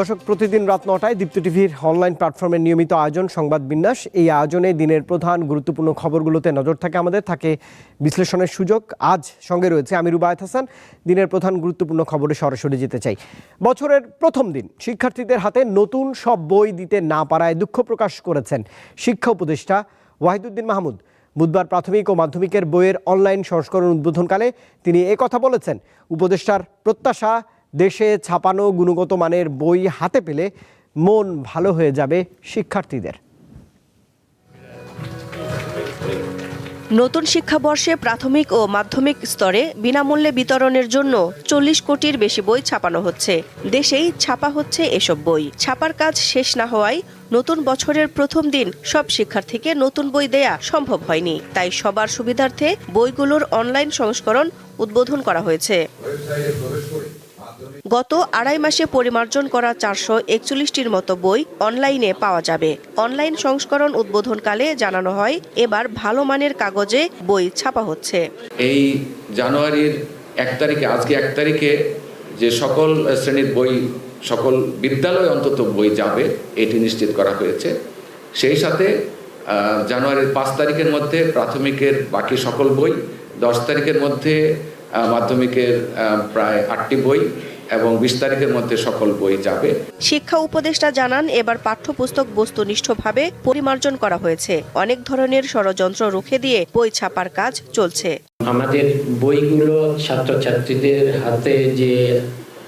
দর্শক, প্রতিদিন রাত নটায় দীপ্ত টিভির অনলাইন প্ল্যাটফর্মের নিয়মিত আয়োজন, সংবাদ বিন্যাস। এই আয়োজনে দিনের প্রধান গুরুত্বপূর্ণ খবরগুলোতে নজর থাকে আমাদের, থাকে বিশ্লেষণের সুযোগ। আজ সঙ্গে রয়েছে আমি রুবায়ত হাসান। দিনের প্রধান গুরুত্বপূর্ণ খবরে সরাসরি যেতে চাই। বছরের প্রথম দিন, শিক্ষার্থীদের হাতে নতুন সব বই দিতে না পারায় দুঃখ প্রকাশ করেছেন শিক্ষা উপদেষ্টা ওয়াহিদুদ্দিন মাহমুদ। বুধবার প্রাথমিক ও মাধ্যমিকের বইয়ের অনলাইন সংস্করণ উদ্বোধনকালে তিনি কথা বলেছেন। উপদেষ্টার প্রত্যাশা দেশে ছাপানো গুণগত মানের বই হাতে পেলে মন ভালো হয়ে যাবে শিক্ষার্থীদের। নতুন শিক্ষাবর্ষে প্রাথমিক ও মাধ্যমিক স্তরে বিনামূল্যে বিতরণের জন্য চল্লিশ কোটির বেশি বই ছাপানো হচ্ছে। দেশেই ছাপা হচ্ছে এসব বই। ছাপার কাজ শেষ না হওয়ায় নতুন বছরের প্রথম দিন সব শিক্ষার্থীকে নতুন বই দেয়া সম্ভব হয়নি। তাই সবার সুবিধার্থে বইগুলোর অনলাইন সংস্করণ উদ্বোধন করা হয়েছে। গত আড়াই মাসে পরিমার্জন করা চারশো একচল্লিশটির মতো বই অনলাইনে পাওয়া যাবে। অনলাইন সংস্করণ উদ্বোধনকালে জানানো হয়, এবার ভালো মানের কাগজে বই ছাপা হচ্ছে। এই জানুয়ারির এক তারিখে, আজকে এক তারিখে যে সকল শ্রেণির বই, সকল বিদ্যালয়ে অন্তত বই যাবে, এটি নিশ্চিত করা হয়েছে। সেই সাথে জানুয়ারির পাঁচ তারিখের মধ্যে প্রাথমিকের বাকি সকল বই, দশ তারিখের মধ্যে মাধ্যমিকের প্রায় আটটি বই এবং বিশ তারিখের মধ্যে সকল বই যাবে। শিক্ষা উপদেষ্টা জানান এবার পাঠ্যপুস্তক বস্তুনিষ্ঠভাবে পরিমার্জন করা হয়েছে। অনেক ধরনের ষড়যন্ত্র রুখে দিয়ে বই ছাপার কাজ চলছে। আমাদের বইগুলো ছাত্রছাত্রীদের হাতে যে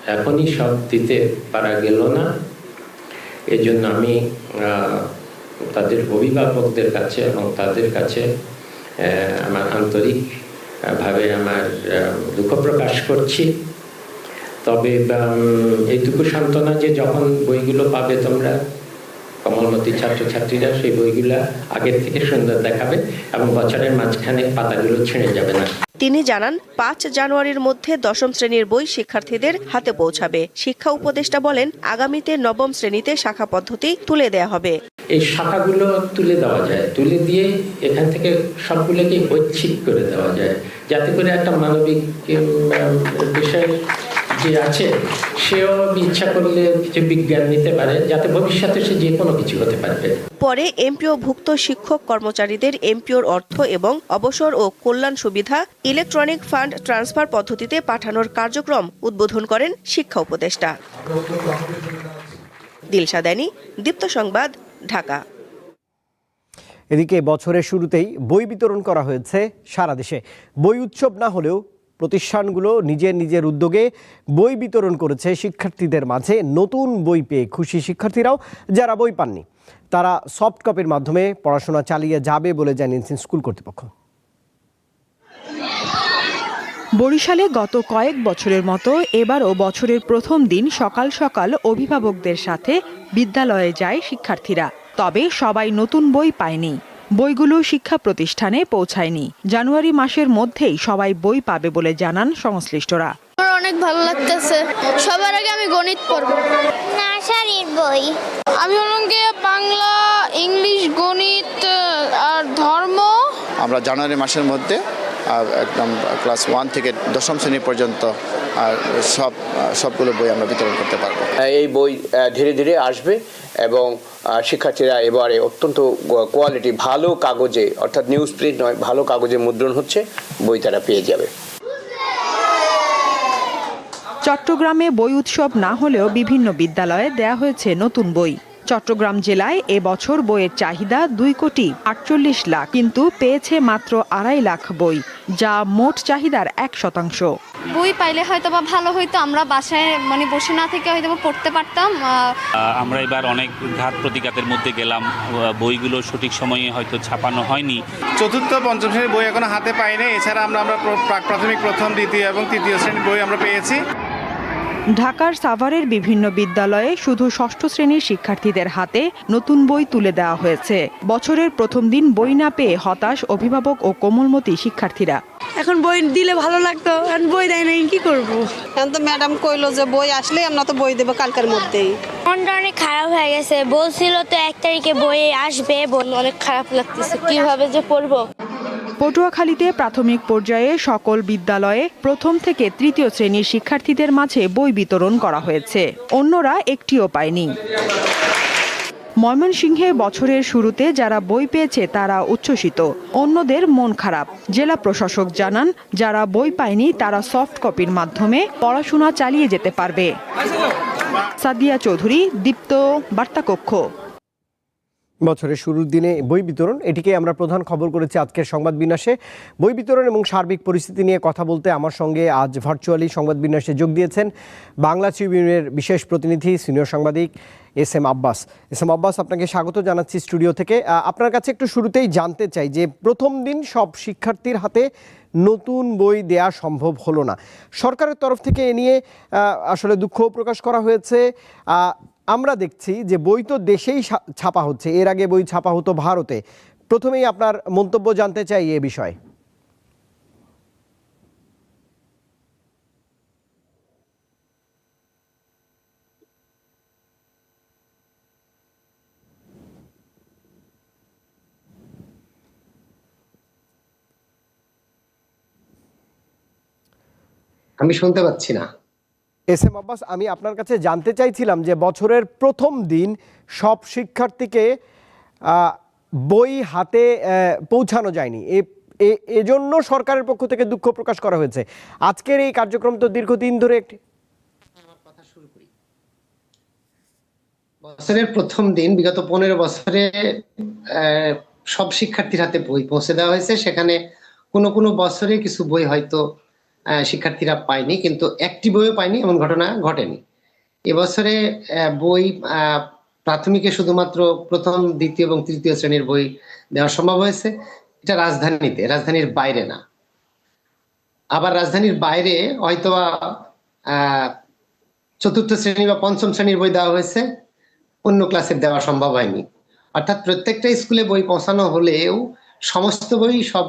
এখনই সব দিতে পারা গেল না এজন্য আমি আহ, তাদের অভিভাবকদের কাছে এবং তাদের কাছে আহ, আমার আন্তরিক ভাবে আমার আহ, দুঃখ প্রকাশ করছি। তবে এইটুকু সান্ত্বনা যে যখন বইগুলো পাবে তোমরা কমলমতি ছাত্রছাত্রীরা সেই বইগুলা আগের থেকে সুন্দর দেখাবে এবং বছরের মাঝখানে পাতাগুলো ছিঁড়ে যাবে না। তিনি জানান পাঁচ জানুয়ারির মধ্যে দশম শ্রেণির বই শিক্ষার্থীদের হাতে পৌঁছাবে। শিক্ষা উপদেষ্টা বলেন আগামীতে নবম শ্রেণীতে শাখা পদ্ধতি তুলে দেয়া হবে। এই শাখাগুলো তুলে দেওয়া যায়। তুলে দিয়ে এখান থেকে সবগুলোকে ঐচ্ছিক করে দেওয়া যায়। যাতে করে একটা মানবিক বিষয় যে আছে সেও ইচ্ছা করলে কিছু বিজ্ঞান নিতে পারে যাতে ভবিষ্যতে সে যে কোনো কিছু হতে পারবে। পরে এমপিও ভুক্ত শিক্ষক কর্মচারীদের এমপিওর অর্থ এবং অবসর ও কল্যাণ সুবিধা ইলেকট্রনিক ফান্ড ট্রান্সফার পদ্ধতিতে পাঠানোর কার্যক্রম উদ্বোধন করেন শিক্ষা উপদেষ্টা। দিলশা দেনি দীপ্ত সংবাদ ঢাকা। এদিকে বছরের শুরুতেই বই বিতরণ করা হয়েছে সারা দেশে। বই উৎসব না হলেও প্রতিষ্ঠানগুলো নিজের নিজের উদ্যোগে বই বিতরণ করেছে শিক্ষার্থীদের মাঝে। নতুন বই পেয়ে খুশি শিক্ষার্থীরাও যারা বই পাননি। তারা সফট কপির মাধ্যমে পড়াশোনা চালিয়ে যাবে বলে জানিয়েছেন স্কুল কর্তৃপক্ষ। বরিশালে গত কয়েক বছরের মতো এবারও বছরের প্রথম দিন সকাল সকাল অভিভাবকদের সাথে বিদ্যালয়ে যায় শিক্ষার্থীরা। তবে সবাই নতুন বই পায়নি। বইগুলো শিক্ষা প্রতিষ্ঠানে পৌঁছায়নি। জানুয়ারি মাসের মধ্যেই সবাই বই পাবে বলে জানান সংশ্লিষ্টরা। আমার অনেক ভালো লাগতেছে। সবার আগে আমি গণিত পড়ব। নার্সারির বই। আমি বাংলা ইংলিশ গণিত আর ধর্ম? আমরা জানুয়ারি মাসের মধ্যে একদম ক্লাস ওয়ান থেকে দশম শ্রেণি পর্যন্ত আর সব সবগুলো বই আমরা বিতরণ করতে পারব। এই বই ধীরে ধীরে আসবে এবং শিক্ষার্থীরা এবারে অত্যন্ত কোয়ালিটি ভালো কাগজে অর্থাৎ নিউজ প্রিন্ট নয় ভালো কাগজে মুদ্রণ হচ্ছে বই তারা পেয়ে যাবে। চট্টগ্রামে বই উৎসব না হলেও বিভিন্ন বিদ্যালয়ে দেয়া হয়েছে নতুন বই। চট্টগ্রাম জেলায় এবছর বইয়ের চাহিদা দুই কোটি আটচল্লিশ লাখ কিন্তু পেয়েছে মাত্র আড়াই লাখ বই যা মোট চাহিদার এক শতাংশ। বই পাইলে হয়তো বা ভালো হইতো আমরা বাসায় মানে বসে না থেকে হয়তো বা পড়তে পারতাম আমরা এবার অনেক ঘাত প্রতিঘাতের মধ্যে গেলাম বইগুলো সঠিক সময়ে হয়তো ছাপানো হয়নি। চতুর্থ পঞ্চম শ্রেণির বই এখনও হাতে পাইনি এছাড়া আমরা আমরা প্র- প্রাক প্রাথমিক প্রথম দ্বিতীয় এবং তৃতীয় শ্রেণির বই আমরা পেয়েছি। ঢাকার সাভারের বিভিন্ন বিদ্যালয়ে শুধু ষষ্ঠ শ্রেণির শিক্ষার্থীদের হাতে নতুন বই তুলে দেওয়া হয়েছে। বছরের প্রথম দিন বই না পেয়ে হতাশ অভিভাবক ও কোমলমতি শিক্ষার্থীরা। এখন বই দিলে ভালো লাগতো এখন বই দেয় নাই কি করব? এখন তো ম্যাডাম কইলো যে বই আসলে আমরা তো বই দেবো কালকের মধ্যেই। মনটা অনেক খারাপ হয়ে গেছে। বলছিল তো এক তারিখে বই আসবে বল অনেক খারাপ লাগতেছে কীভাবে যে পড়ব পটুয়াখালীতে প্রাথমিক পর্যায়ে সকল বিদ্যালয়ে প্রথম থেকে তৃতীয় শ্রেণির শিক্ষার্থীদের মাঝে বই বিতরণ করা হয়েছে। অন্যরা একটিও পায়নি। ময়মনসিংহে বছরের শুরুতে যারা বই পেয়েছে তারা উচ্ছ্বসিত। অন্যদের মন খারাপ। জেলা প্রশাসক জানান, যারা বই পায়নি তারা সফট কপির মাধ্যমে পড়াশোনা চালিয়ে যেতে পারবে। সাদিয়া চৌধুরী, দীপ্ত বার্তাকক্ষ। বছরের শুরুর দিনে বই বিতরণ, এটিকে আমরা প্রধান খবর করেছি আজকের সংবাদ বিন্যাসে। বই বিতরণ এবং সার্বিক পরিস্থিতি নিয়ে কথা বলতে আমার সঙ্গে আজ ভার্চুয়ালি সংবাদ বিন্যাসে যোগ দিয়েছেন বাংলা ট্রিবিউনের বিশেষ প্রতিনিধি সিনিয়র সাংবাদিক S M Abbas. S M Abbas, আপনাকে স্বাগত জানাচ্ছি স্টুডিও থেকে। আপনার কাছে একটু শুরুতেই জানতে চাই যে প্রথম দিন সব শিক্ষার্থীর হাতে নতুন বই দেয়া সম্ভব হলো না। সরকারের তরফ থেকে এ নিয়ে আসলে দুঃখ প্রকাশ করা হয়েছে। আমরা দেখছি যে বই তো দেশেই ছাপা হচ্ছে, এর আগে বই ছাপা হতো ভারতে। প্রথমেই আপনার মন্তব্য জানতে চাই এ বিষয়ে। আমি শুনতে পাচ্ছি না। এস এম আব্বাস, আমি আপনার কাছে জানতে চাইছিলাম যে বছরের প্রথম দিন সব শিক্ষার্থীকে বই হাতে পৌঁছানো যায়নি। এ এজন্য সরকারের পক্ষ থেকে দুঃখ প্রকাশ করা হয়েছে। আজকের এই কার্যক্রম তো দীর্ঘদিন ধরে একটি বছরের প্রথম দিন, বিগত পনেরো বছরে সব শিক্ষার্থীর হাতে বই পৌঁছে দেওয়া হয়েছে। সেখানে কোনো কোনো বছরে কিছু বই হয়তো শিক্ষার্থীরা পায়নি, কিন্তু একটি বইও পায়নি, এমন ঘটনা ঘটেনি। এবছরে বই প্রাথমিকে শুধুমাত্র প্রথম, দ্বিতীয় এবং তৃতীয় শ্রেণির বই দেওয়া সম্ভব হয়েছে। এটা রাজধানীতে, রাজধানীর বাইরে না। আবার রাজধানীর বাইরে হয়তো আহ, চতুর্থ শ্রেণি বা পঞ্চম শ্রেণির বই দেওয়া হয়েছে, অন্য ক্লাসের দেওয়া সম্ভব হয়নি। অর্থাৎ প্রত্যেকটা স্কুলে বই পৌঁছানো হলেও সমস্ত বই সব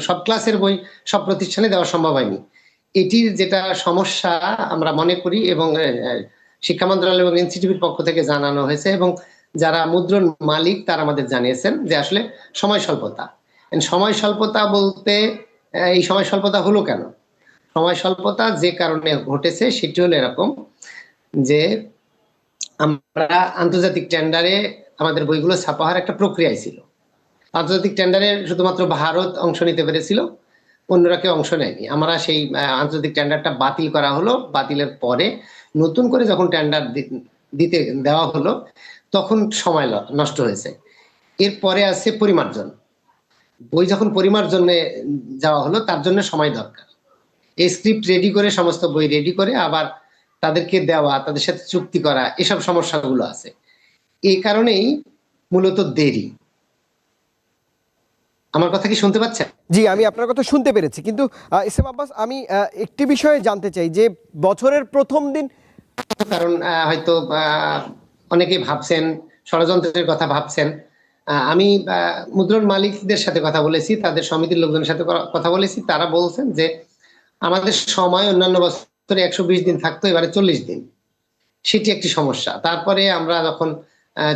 সব ক্লাসের বই, সব প্রতিষ্ঠানে দেওয়া সম্ভব হয়নি। এটির যেটা সমস্যা আমরা মনে করি এবং শিক্ষা মন্ত্রণালয় এবং এনসিটিভির পক্ষ থেকে জানানো হয়েছে এবং যারা মুদ্রণ মালিক তারা আমাদের জানিয়েছেন যে আসলে সময় স্বল্পতা। সময় স্বল্পতা বলতে এই সময় স্বল্পতা হলো কেন? সময় স্বল্পতা যে কারণে ঘটেছে সেটি হলো এরকম যে আমরা আন্তর্জাতিক টেন্ডারে আমাদের বইগুলো ছাপা হওয়ার একটা প্রক্রিয়ায় ছিল। আন্তর্জাতিক টেন্ডারে শুধুমাত্র ভারত অংশ নিতে পেরেছিল, অন্যরা কেউ অংশ নেয়নি। আমরা সেই আন্তর্জাতিক টেন্ডারটা বাতিল করা হলো, বাতিলের পরে নতুন করে যখন টেন্ডার দিতে দেওয়া হলো, তখন সময় নষ্ট হয়েছে। এরপরে আছে পরিমার্জন। বই যখন পরিমার্জনে যাওয়া হলো, তার জন্য সময় দরকার। এই স্ক্রিপ্ট রেডি করে, সমস্ত বই রেডি করে, আবার তাদেরকে দেওয়া, তাদের সাথে চুক্তি করা, এসব সমস্যাগুলো আছে। এই কারণেই মূলত দেরি। আমার কথা কি শুনতে পাচ্ছেন জি আমি আপনার কথা শুনতে পেরেছি। কিন্তু এম আব্বাস আমি একটি বিষয়ে জানতে চাই যে বছরের প্রথম দিন কারণ হয়তো আহ, অনেকেই ভাবছেন ষড়যন্ত্রের কথা ভাবছেন। আমি মুদ্রণ মালিকদের সাথে কথা বলেছি তাদের সমিতির লোকজনের সাথে কথা বলেছি। তারা বলছেন যে আমাদের সময় অন্যান্য বছরে একশো বিশ দিন থাকতো এবারে চল্লিশ দিন। সেটি একটি সমস্যা। তারপরে আমরা যখন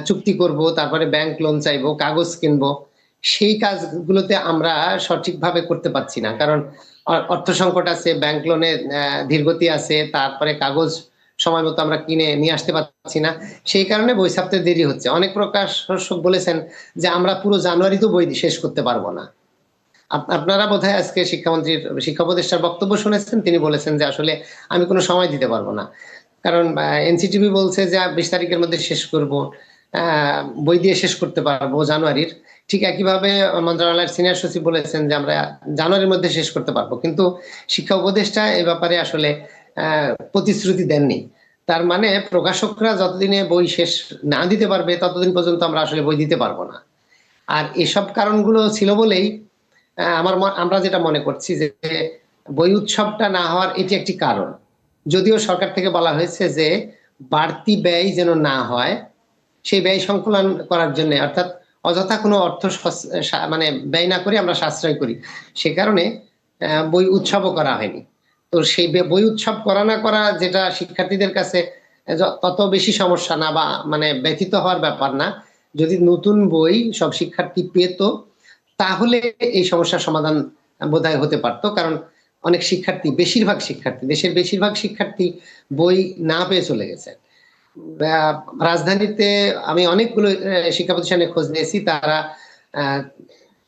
চুক্তি করব তারপরে ব্যাংক লোন চাইব কাগজ কিনবো সেই কাজগুলোতে আমরা সঠিকভাবে করতে পারছি না। কারণ অর্থ সংকট আছে ব্যাংক লোনে ধীরগতি আছে, তারপরে কাগজ সময় মতো আমরা কিনে নিয়ে আসতে পারছি না। সেই কারণে বই ছাপতে দেরি হচ্ছে। অনেক প্রকাশক বলেছেন যে আমরা পুরো জানুয়ারিতেও বই শেষ করতে পারব না। আপ- আপনারা বোধহয় আজকে শিক্ষামন্ত্রীর, শিক্ষা উপদেষ্টার বক্তব্য শুনেছেন? তিনি বলেছেন যে আসলে আমি কোনো সময় দিতে পারব না। কারণ এনসিটিভি বলছে যে বিশ তারিখের মধ্যে শেষ করব। বই দিয়ে শেষ করতে পারব জানুয়ারির। ঠিক একইভাবে মন্ত্রণালয়ের সিনিয়র সচিব বলেছেন যে আমরা জানুয়ারির মধ্যে শেষ করতে পারব। কিন্তু শিক্ষা উপদেষ্টা এ ব্যাপারে আসলে প্রতিশ্রুতি দেননি। তার মানে প্রকাশকরা যতদিনে বই শেষ না দিতে পারবে, ততদিন পর্যন্ত আমরা আসলে বই দিতে পারব না। আর এসব কারণগুলো ছিল বলেই আমার আমরা যেটা মনে করছি যে, বই উৎসবটা না হওয়ার এটি একটি কারণ। যদিও সরকার থেকে বলা হয়েছে যে, বাড়তি ব্যয় যেন না হয়, সেই ব্যয় সংকলন করার জন্য, অর্থাৎ অযথা কোনো অর্থ মানে ব্যয় না করে আমরা সাশ্রয় করি। সে কারণে বই উৎসবও করা হয়নি। তো সেই বই উৎসব করা না করা যেটা শিক্ষার্থীদের কাছে তত বেশি সমস্যা না বা মানে ব্যথিত হওয়ার ব্যাপার না। যদি নতুন বই সব শিক্ষার্থী পেত, তাহলে এই সমস্যার সমাধান বোধহয় হতে পারতো। কারণ অনেক শিক্ষার্থী, বেশিরভাগ শিক্ষার্থী, দেশের বেশিরভাগ শিক্ষার্থী বই না পেয়ে চলে গেছে। রাজধানীতে আমি অনেকগুলো শিক্ষা প্রতিষ্ঠানে খোঁজ নিয়েছি, তারা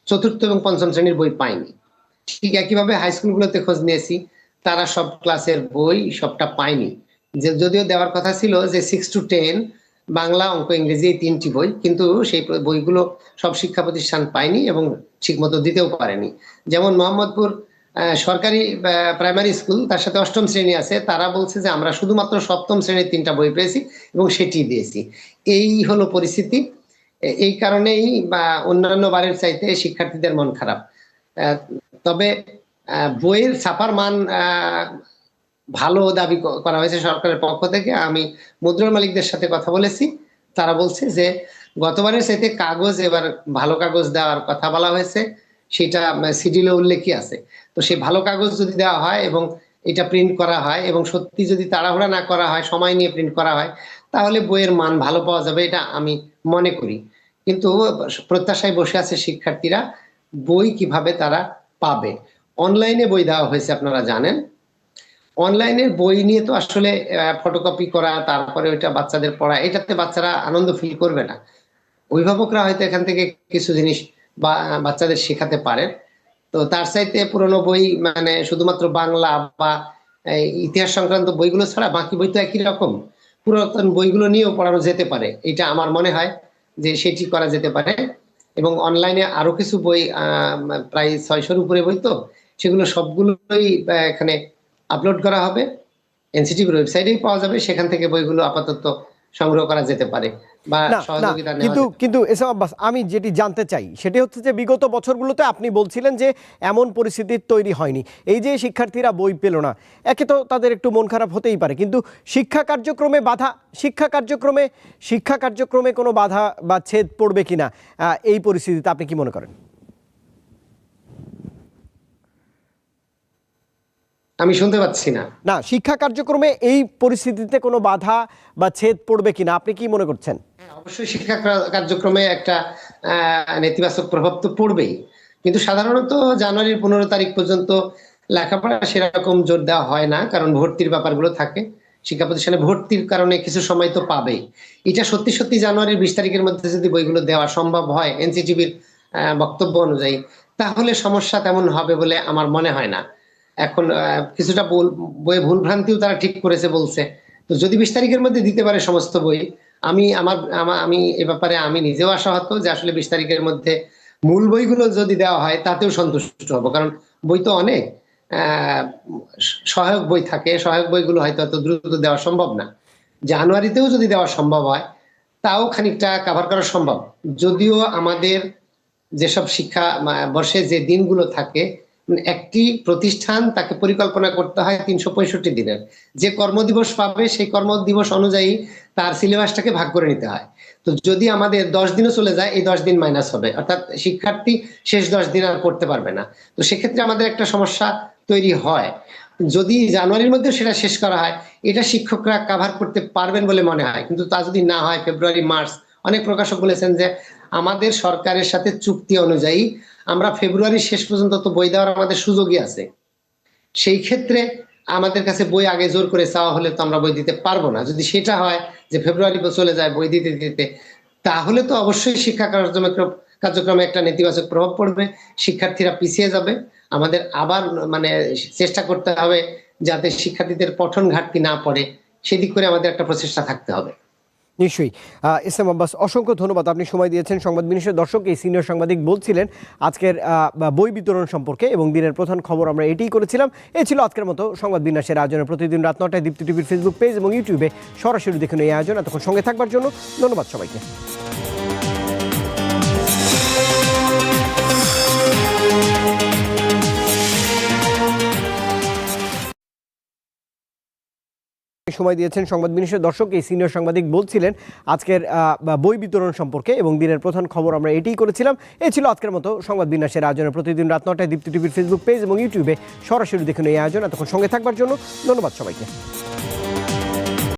চতুর্থ এবং পঞ্চম শ্রেণির বই পায়নি। ঠিক একইভাবে হাই স্কুলগুলোতে খোঁজ নিয়েছি, তারা সব ক্লাসের বই সবটা পায়নি। যে, যদিও দেওয়ার কথা ছিল যে সিক্স টু টেন বাংলা, অঙ্ক, ইংরেজি এই তিনটি বই, কিন্তু সেই বইগুলো সব শিক্ষা প্রতিষ্ঠান পায়নি এবং ঠিকমতো দিতেও পারেনি। যেমন মোহাম্মদপুর সরকারি প্রাইমারি স্কুল তার সাথে অষ্টম শ্রেণি আছে, তারা বলছে যে আমরা শুধুমাত্র সপ্তম শ্রেণির তিনটা বই পেয়েছি এবং সেটি দিয়েছি। এই হলো পরিস্থিতি। এই কারণেই বা অন্যান্য বারের চাইতে শিক্ষার্থীদের মন খারাপ। তবে বইয়ের ছাপার মান ভালো দাবি করা হয়েছে সরকারের পক্ষ থেকে। আমি মুদ্রণ মালিকদের সাথে কথা বলেছি। তারা বলছে যে গতবারের চাইতে কাগজ, এবার ভালো কাগজ দেওয়ার কথা বলা হয়েছে। সেটা সিডিলে উল্লেখই আছে। তো সেই ভালো কাগজ যদি দেওয়া হয় এবং এটা প্রিন্ট করা হয় এবং সত্যি যদি তাড়াহুড়া না করা হয়, সময় নিয়ে প্রিন্ট করা হয়, তাহলে বইয়ের মান ভালো পাওয়া যাবে এটা আমি মনে করি। কিন্তু প্রত্যাশায় বসে আছে শিক্ষার্থীরা বই কীভাবে তারা পাবে? অনলাইনে বই দেওয়া হয়েছে, আপনারা জানেন। অনলাইনের বই নিয়ে তো আসলে ফটোকপি করা, তারপরে ওইটা বাচ্চাদের পড়া, এটাতে বাচ্চারা আনন্দ ফিল করবে না। অভিভাবকরা হয়তো এখান থেকে কিছু জিনিস বা, বাচ্চাদের শেখাতে পারেন। তো তার চাইতে পুরনো বই মানে শুধুমাত্র বাংলা বা ইতিহাস সংক্রান্ত বইগুলো ছাড়া বাকি বই তো একই রকম। পুরাতন বইগুলো নিয়েও পড়ানো যেতে পারে, এটা আমার মনে হয় যে সেটি করা যেতে পারে। এবং অনলাইনে আরও কিছু বই প্রায় ছয়শোর উপরে বই তো, সেগুলো সবগুলোই এখানে আপলোড করা হবে। এনসিটিভির ওয়েবসাইটেই পাওয়া যাবে, সেখান থেকে বইগুলো আপাতত সংগ্রহ করা যেতে পারে। কিন্তু কিন্তু এসব আব্বাস আমি যেটি জানতে চাই সেটি হচ্ছে যে বিগত বছরগুলোতে আপনি বলছিলেন যে এমন পরিস্থিতির তৈরি হয়নি। এই যে শিক্ষার্থীরা বই পেল না একে তো তাদের একটু মন খারাপ হতেই পারে কিন্তু শিক্ষা কার্যক্রমে বাধা শিক্ষা কার্যক্রমে শিক্ষা কার্যক্রমে কোনো বাধা বা ছেদ পড়বে কিনা আহ, এই পরিস্থিতিতে আপনি কি মনে করেন? আমি শুনতে পাচ্ছি না। না শিক্ষা কার্যক্রমে এই পরিস্থিতিতে কোনো বাধা বা ছেদ পড়বে কিনা আপনি কি মনে করছেন? অবশ্যই শিক্ষা কার্যক্রমে একটা নেতিবাচক প্রভাব তো পড়বেই। কিন্তু সাধারণত জানুয়ারির পনেরো তারিখ পর্যন্ত লেখাপড়া সেরকম জোর দেওয়া হয় না কারণ ভর্তির ব্যাপারগুলো থাকে। শিক্ষা প্রতিষ্ঠানে ভর্তির কারণে কিছু সময় তো পাবেই। এটা সত্যি সত্যি জানুয়ারির বিশ তারিখের মধ্যে যদি বইগুলো দেওয়া সম্ভব হয় এনসিটিভির বক্তব্য অনুযায়ী তাহলে সমস্যা তেমন হবে বলে আমার মনে হয় না। এখন কিছুটা বইয়ে ভুল ভ্রান্তিও তারা ঠিক করেছে বলছে। তো যদি বিশ তারিখের মধ্যে দিতে পারে সমস্ত বই, আমি আমার, আমি এ ব্যাপারে আমি নিজেও আশাহত যে আসলে বিশ তারিখের মধ্যে মূল বইগুলো যদি দেওয়া হয়, তাতেও সন্তুষ্ট হব। কারণ বই তো অনেক সহায়ক বই থাকে, সহায়ক বইগুলো হয়তো এত দ্রুত দেওয়া সম্ভব না। জানুয়ারিতেও যদি দেওয়া সম্ভব হয়, তাও খানিকটা কাভার করা সম্ভব। যদিও আমাদের যেসব শিক্ষা বর্ষে যে দিনগুলো থাকে একটি প্রতিষ্ঠান তাকে পরিকল্পনা করতে হয় তিনশো পঁয়ষট্টি দিনের। যে কর্মদিবস পাবে সেই কর্মদিবস অনুযায়ী তার সিলেবাসটাকে ভাগ করে নিতে হয়। তো যদি আমাদের দশ দিনও চলে যায়, এই দশ দিন মাইনাস হবে। অর্থাৎ শিক্ষার্থী শেষ দশ দিন আর পড়তে পারবে না। তো সেক্ষেত্রে আমাদের একটা সমস্যা তৈরি হয়। যদি জানুয়ারির মধ্যে সেটা শেষ করা হয়, এটা শিক্ষকরা কাভার করতে পারবেন বলে মনে হয়। কিন্তু তা যদি না হয়, ফেব্রুয়ারি, মার্চ, অনেক প্রকাশক বলেছেন যে আমাদের সরকারের সাথে চুক্তি অনুযায়ী আমরা ফেব্রুয়ারি শেষ পর্যন্ত তো বই দেওয়ার আমাদের সুযোগই আছে। সেই ক্ষেত্রে আমাদের কাছে বই আগে জোর করে চাওয়া হলে তো আমরা বই দিতে পারব না। যদি সেটা হয় যে ফেব্রুয়ারি চলে যায় বই দিতে দিতে, তাহলে তো অবশ্যই শিক্ষা কার্যক্রমে কার্যক্রমে একটা নেতিবাচক প্রভাব পড়বে। শিক্ষার্থীরা পিছিয়ে যাবে। আমাদের আবার মানে চেষ্টা করতে হবে যাতে শিক্ষার্থীদের পঠন ঘাটতি না পড়ে। সেদিক করে আমাদের একটা প্রচেষ্টা থাকতে হবে। নিশ্চয়ই। এস এম আব্বাস, অসংখ্য ধন্যবাদ। আপনি সময় দিয়েছেন সংবাদ বিনিশের দর্শক, এই সিনিয়র সাংবাদিক বলছিলেন আজকের বই বিতরণ সম্পর্কে এবং দিনের প্রধান খবর আমরা এটিই করেছিলাম। এ ছিল আজকের মতো সংবাদ বিন্যাসের আয়োজনে প্রতিদিন রাত নটায় দীপ্তি টিভির ফেসবুক পেজ এবং ইউটিউবে সরাসরি দেখুন এই আয়োজন। এতক্ষণ সঙ্গে থাকবার জন্য ধন্যবাদ সবাইকে। সময় দিয়েছেন সংবাদ বিনিশের দর্শক, এই সিনিয়র সাংবাদিক বলছিলেন, আজকের বই বিতরণ সম্পর্কে এবং দিনের প্রধান খবর আমরা এটিই করেছিলাম। এ ছিল আজকের মতো সংবাদ বিন্যাসের আয়োজনে প্রতিদিন রাত নটায় দীপ্তি টিভির ফেসবুক পেজ এবং ইউটিউবে সরাসরি দেখুন এই আয়োজন। এতক্ষণ সঙ্গে থাকবার জন্য ধন্যবাদ সবাইকে।